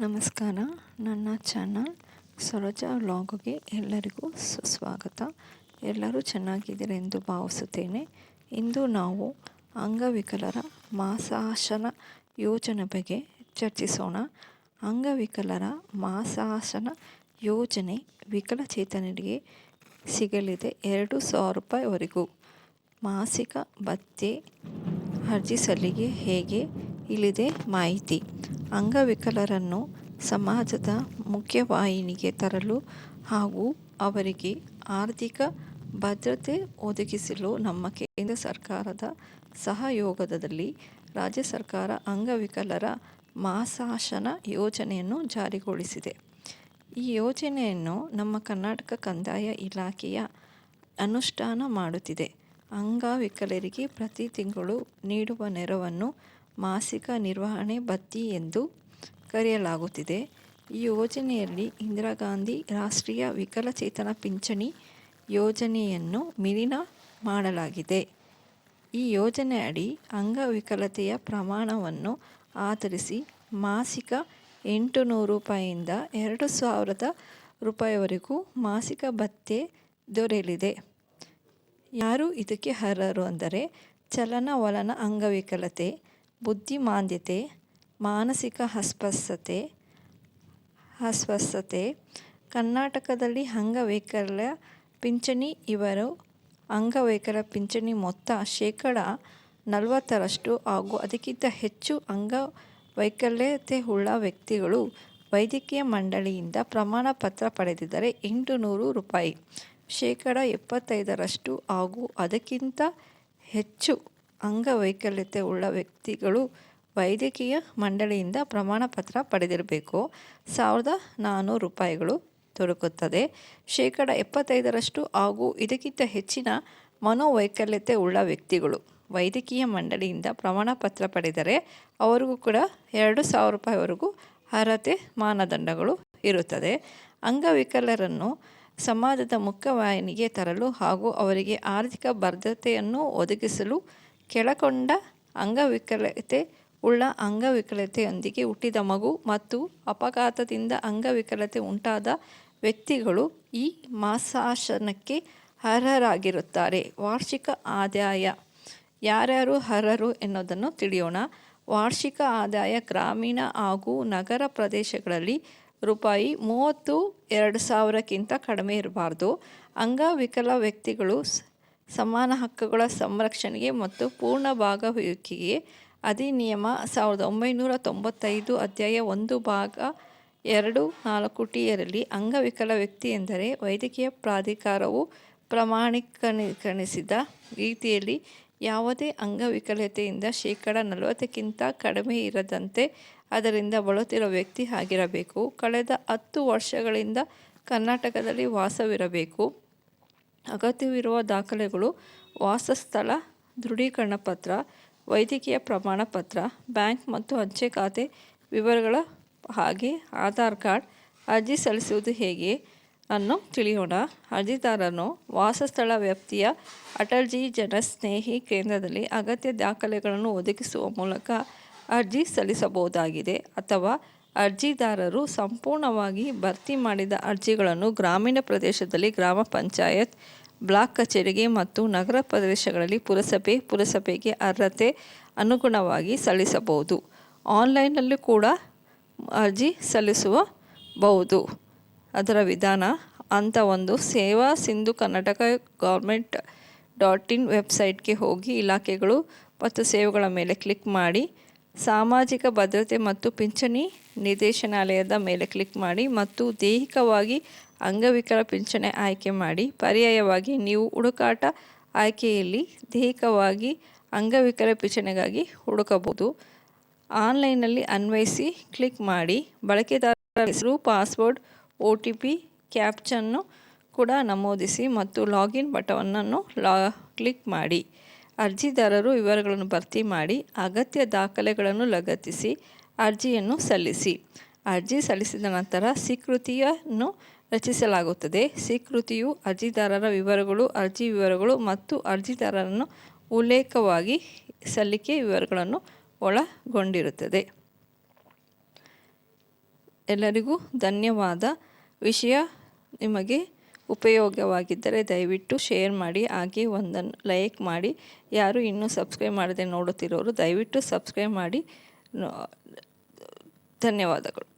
ನಮಸ್ಕಾರ, ನನ್ನ ಚಾನಲ್ ಸರೋಜ ವ್ಲಾಗ್ಗೆ ಎಲ್ಲರಿಗೂ ಸುಸ್ವಾಗತ. ಎಲ್ಲರೂ ಚೆನ್ನಾಗಿದ್ದೀರ ಎಂದು ಭಾವಿಸುತ್ತೇನೆ. ಇಂದು ನಾವು ಅಂಗವಿಕಲರ ಮಾಸಾಶನ ಯೋಜನೆ ಬಗ್ಗೆ ಚರ್ಚಿಸೋಣ. ಅಂಗವಿಕಲರ ಮಾಸಾಶನ ಯೋಜನೆ ವಿಕಲಚೇತನರಿಗೆ ಸಿಗಲಿದೆ ಎರಡು ಸಾವಿರ ರೂಪಾಯಿವರೆಗೂ. ಮಾಸಿಕ ಭತ್ಯೆ ಅರ್ಜಿ ಸಲ್ಲಿಗೆ ಹೇಗೆ? ಇಲ್ಲಿದೆ ಮಾಹಿತಿ. ಅಂಗವಿಕಲರನ್ನು ಸಮಾಜದ ಮುಖ್ಯವಾಹಿನಿಗೆ ತರಲು ಹಾಗೂ ಅವರಿಗೆ ಆರ್ಥಿಕ ಭದ್ರತೆ ಒದಗಿಸಲು ನಮ್ಮ ಕೇಂದ್ರ ಸರ್ಕಾರದ ಸಹಯೋಗದಲ್ಲಿ ರಾಜ್ಯ ಸರ್ಕಾರ ಅಂಗವಿಕಲರ ಮಾಸಾಶನ ಯೋಜನೆಯನ್ನು ಜಾರಿಗೊಳಿಸಿದೆ. ಈ ಯೋಜನೆಯನ್ನು ನಮ್ಮ ಕರ್ನಾಟಕ ಕಂದಾಯ ಇಲಾಖೆಯ ಅನುಷ್ಠಾನ ಮಾಡುತ್ತಿದೆ. ಅಂಗವಿಕಲರಿಗೆ ಪ್ರತಿ ತಿಂಗಳು ನೀಡುವ ನೆರವನ್ನು ಮಾಸಿಕ ನಿರ್ವಹಣೆ ಭತ್ತಿ ಎಂದು ಕರೆಯಲಾಗುತ್ತಿದೆ. ಈ ಯೋಜನೆಯಲ್ಲಿ ಇಂದಿರಾ ಗಾಂಧಿ ರಾಷ್ಟ್ರೀಯ ವಿಕಲಚೇತನ ಪಿಂಚಣಿ ಯೋಜನೆಯನ್ನು ಮಿಲಿನ ಮಾಡಲಾಗಿದೆ. ಈ ಯೋಜನೆ ಅಡಿ ಅಂಗವಿಕಲತೆಯ ಪ್ರಮಾಣವನ್ನು ಆಧರಿಸಿ ಮಾಸಿಕ ಎಂಟು ನೂರು ರೂಪಾಯಿಯಿಂದ ಎರಡು ಸಾವಿರದ ರೂಪಾಯಿವರೆಗೂ ಮಾಸಿಕ ಭತ್ತೆ ದೊರೆಯಲಿದೆ. ಯಾರು ಇದಕ್ಕೆ ಅರ್ಹರು ಅಂದರೆ ಚಲನವಲನ ಅಂಗವಿಕಲತೆ ಬುದ್ಧಿಮಾಂದ್ಯತೆ, ಮಾನಸಿಕ ಅಸ್ವಸ್ಥತೆ ಅಸ್ವಸ್ಥತೆ ಕರ್ನಾಟಕದಲ್ಲಿ ಅಂಗವೈಕಲ್ಯ ಪಿಂಚಣಿ ಇವರು, ಅಂಗವೈಕಲ್ಯ ಪಿಂಚಣಿ ಮೊತ್ತ ಶೇಕಡ ನಲವತ್ತರಷ್ಟು ಹಾಗೂ ಅದಕ್ಕಿಂತ ಹೆಚ್ಚು ಅಂಗವೈಕಲ್ಯತೆ ಉಳ್ಳ ವ್ಯಕ್ತಿಗಳು ವೈದ್ಯಕೀಯ ಮಂಡಳಿಯಿಂದ ಪ್ರಮಾಣ ಪತ್ರ ಪಡೆದಿದ್ದರೆ ಎಂಟು ನೂರು ರೂಪಾಯಿ, ಶೇಕಡ ಎಪ್ಪತ್ತೈದರಷ್ಟು ಹಾಗೂ ಅದಕ್ಕಿಂತ ಹೆಚ್ಚು ಅಂಗವೈಕಲ್ಯತೆ ಉಳ್ಳ ವ್ಯಕ್ತಿಗಳು ವೈದ್ಯಕೀಯ ಮಂಡಳಿಯಿಂದ ಪ್ರಮಾಣ ಪತ್ರ ಪಡೆದಿರಬೇಕು. ಸಾವಿರದ ನಾನ್ನೂರು ರೂಪಾಯಿಗಳು ದೊರಕುತ್ತದೆ. ಶೇಕಡ ಎಪ್ಪತ್ತೈದರಷ್ಟು ಹಾಗೂ ಇದಕ್ಕಿಂತ ಹೆಚ್ಚಿನ ಮನೋವೈಕಲ್ಯತೆ ಉಳ್ಳ ವ್ಯಕ್ತಿಗಳು ವೈದ್ಯಕೀಯ ಮಂಡಳಿಯಿಂದ ಪ್ರಮಾಣ ಪತ್ರ ಪಡೆದರೆ ಅವರಿಗೂ ಕೂಡ ಎರಡು ಸಾವಿರ ರೂಪಾಯಿವರೆಗೂ ಅರ್ಹತೆ ಮಾನದಂಡಗಳು ಇರುತ್ತದೆ. ಅಂಗವಿಕಲರನ್ನು ಸಮಾಜದ ಮುಖ್ಯವಾಹಿನಿಗೆ ತರಲು ಹಾಗೂ ಅವರಿಗೆ ಆರ್ಥಿಕ ಭದ್ರತೆಯನ್ನು ಒದಗಿಸಲು ಕೆಳಕೊಂಡ ಅಂಗವಿಕಲತೆ ಉಳ್ಳ ಅಂಗವಿಕಲತೆಯೊಂದಿಗೆ ಹುಟ್ಟಿದ ಮಗು ಮತ್ತು ಅಪಘಾತದಿಂದ ಅಂಗವಿಕಲತೆ ಉಂಟಾದ ವ್ಯಕ್ತಿಗಳು ಈ ಮಾಸಾಶನಕ್ಕೆ ಅರ್ಹರಾಗಿರುತ್ತಾರೆ. ವಾರ್ಷಿಕ ಆದಾಯ ಯಾರ್ಯಾರು ಅರ್ಹರು ಎನ್ನುವುದನ್ನು ತಿಳಿಯೋಣ. ವಾರ್ಷಿಕ ಆದಾಯ ಗ್ರಾಮೀಣ ಹಾಗೂ ನಗರ ಪ್ರದೇಶಗಳಲ್ಲಿ ರೂಪಾಯಿ ಮೂವತ್ತು ಎರಡು ಸಾವಿರಕ್ಕಿಂತ ಕಡಿಮೆ ಇರಬಾರ್ದು. ಅಂಗವಿಕಲ ವ್ಯಕ್ತಿಗಳು ಸಮಾನ ಹಕ್ಕುಗಳ ಸಂರಕ್ಷಣೆಗೆ ಮತ್ತು ಪೂರ್ಣ ಭಾಗವಹಿಕೆಗೆ ಅಧಿನಿಯಮ ಸಾವಿರದ ಒಂಬೈನೂರ ತೊಂಬತ್ತೈದು ಅಧ್ಯಾಯ ಒಂದು ಭಾಗ ಎರಡು ನಾಲ್ಕು ಟಿಯರಲ್ಲಿ ಅಂಗವಿಕಲ ವ್ಯಕ್ತಿ ಎಂದರೆ ವೈದ್ಯಕೀಯ ಪ್ರಾಧಿಕಾರವು ಪ್ರಮಾಣೀಕರಣಿಸಿದ ರೀತಿಯಲ್ಲಿ ಯಾವುದೇ ಅಂಗವಿಕಲತೆಯಿಂದ ಶೇಕಡ ನಲವತ್ತಕ್ಕಿಂತ ಕಡಿಮೆ ಇರದಂತೆ ಅದರಿಂದ ಬಳುತ್ತಿರುವ ವ್ಯಕ್ತಿ ಆಗಿರಬೇಕು. ಕಳೆದ ಹತ್ತು ವರ್ಷಗಳಿಂದ ಕರ್ನಾಟಕದಲ್ಲಿ ವಾಸವಿರಬೇಕು. ಅಗತ್ಯವಿರುವ ದಾಖಲೆಗಳು, ವಾಸಸ್ಥಳ, ದೃಢೀಕರಣ ಪತ್ರ, ವೈದ್ಯಕೀಯ ಪ್ರಮಾಣ ಪತ್ರ, ಬ್ಯಾಂಕ್ ಮತ್ತು ಅಂಚೆ ಖಾತೆ ವಿವರಗಳ ಹಾಗೆ ಆಧಾರ್ ಕಾರ್ಡ್ ಅರ್ಜಿ ಸಲ್ಲಿಸುವುದು ಹೇಗೆ ಅನ್ನು ತಿಳಿಯೋಣ. ಅರ್ಜಿದಾರನು ವಾಸಸ್ಥಳ ವ್ಯಾಪ್ತಿಯ ಅಟಲ್ಜಿ ಜನಸ್ನೇಹಿ ಕೇಂದ್ರದಲ್ಲಿ ಅಗತ್ಯ ದಾಖಲೆಗಳನ್ನು ಒದಗಿಸುವ ಮೂಲಕ ಅರ್ಜಿ ಸಲ್ಲಿಸಬಹುದಾಗಿದೆ ಅಥವಾ ಅರ್ಜಿದಾರರು ಸಂಪೂರ್ಣವಾಗಿ ಭರ್ತಿ ಮಾಡಿದ ಅರ್ಜಿಗಳನ್ನು ಗ್ರಾಮೀಣ ಪ್ರದೇಶದಲ್ಲಿ ಗ್ರಾಮ ಪಂಚಾಯತ್, ಬ್ಲಾಕ್ ಕಚೇರಿಗೆ ಮತ್ತು ನಗರ ಪ್ರದೇಶಗಳಲ್ಲಿ ಪುರಸಭೆ, ಪುರಸಭೆಗೆ ಅರ್ಹತೆ ಅನುಗುಣವಾಗಿ ಸಲ್ಲಿಸಬಹುದು. ಆನ್ಲೈನಲ್ಲೂ ಕೂಡ ಅರ್ಜಿ ಸಲ್ಲಿಸಬಹುದು. ಅದರ ವಿಧಾನ, ಅಂತ ಒಂದು Seva Sindhu Karnataka government dot in ವೆಬ್ಸೈಟ್ಗೆ ಹೋಗಿ ಇಲಾಖೆಗಳು ಮತ್ತು ಸೇವೆಗಳ ಮೇಲೆ ಕ್ಲಿಕ್ ಮಾಡಿ ಸಾಮಾಜಿಕ ಭದ್ರತೆ ಮತ್ತು ಪಿಂಚಣಿ ನಿರ್ದೇಶನಾಲಯದ ಮೇಲೆ ಕ್ಲಿಕ್ ಮಾಡಿ ಮತ್ತು ದೈಹಿಕವಾಗಿ ಅಂಗವಿಕಲ ಪಿಂಚಣಿ ಆಯ್ಕೆ ಮಾಡಿ. ಪರ್ಯಾಯವಾಗಿ ನೀವು ಹುಡುಕಾಟ ಆಯ್ಕೆಯಲ್ಲಿ ದೈಹಿಕವಾಗಿ ಅಂಗವಿಕಲ ಪಿಂಚಣಿಗಾಗಿ ಹುಡುಕಬಹುದು. ಆನ್ಲೈನಲ್ಲಿ ಅನ್ವಯಿಸಿ ಕ್ಲಿಕ್ ಮಾಡಿ. ಬಳಕೆದಾರರ ಹೆಸರು, ಪಾಸ್ವರ್ಡ್, ಒ ಟಿ ಪಿ ಕ್ಯಾಪ್ಚನ್ನು ಕೂಡ ನಮೂದಿಸಿ ಮತ್ತು ಲಾಗಿನ್ ಬಟವನ್ನನ್ನು ಲಾ, ಕ್ಲಿಕ್ ಮಾಡಿ. ಅರ್ಜಿದಾರರು ವಿವರಗಳನ್ನು ಭರ್ತಿ ಮಾಡಿ ಅಗತ್ಯ ದಾಖಲೆಗಳನ್ನು ಲಗತ್ತಿಸಿ ಅರ್ಜಿಯನ್ನು ಸಲ್ಲಿಸಿ. ಅರ್ಜಿ ಸಲ್ಲಿಸಿದ ನಂತರ ಸ್ವೀಕೃತಿಯನ್ನು ರಚಿಸಲಾಗುತ್ತದೆ. ಸ್ವೀಕೃತಿಯು ಅರ್ಜಿದಾರರ ವಿವರಗಳು, ಅರ್ಜಿ ವಿವರಗಳು ಮತ್ತು ಅರ್ಜಿದಾರರನ್ನು ಉಲ್ಲೇಖವಾಗಿ ಸಲ್ಲಿಕೆ ವಿವರಗಳನ್ನು ಒಳಗೊಂಡಿರುತ್ತದೆ. ಎಲ್ಲರಿಗೂ ಧನ್ಯವಾದ. ವಿಷಯ ನಿಮಗೆ ಉಪಯೋಗವಾಗಿದ್ದರೆ ದಯವಿಟ್ಟು ಶೇರ್ ಮಾಡಿ ಹಾಗೆ ಒಂದನ್ನು ಲೈಕ್ ಮಾಡಿ. ಯಾರು ಇನ್ನೂ ಸಬ್ಸ್ಕ್ರೈಬ್ ಮಾಡದೆ ನೋಡುತ್ತಿರೋರು ದಯವಿಟ್ಟು ಸಬ್ಸ್ಕ್ರೈಬ್ ಮಾಡಿ. ಧನ್ಯವಾದಗಳು.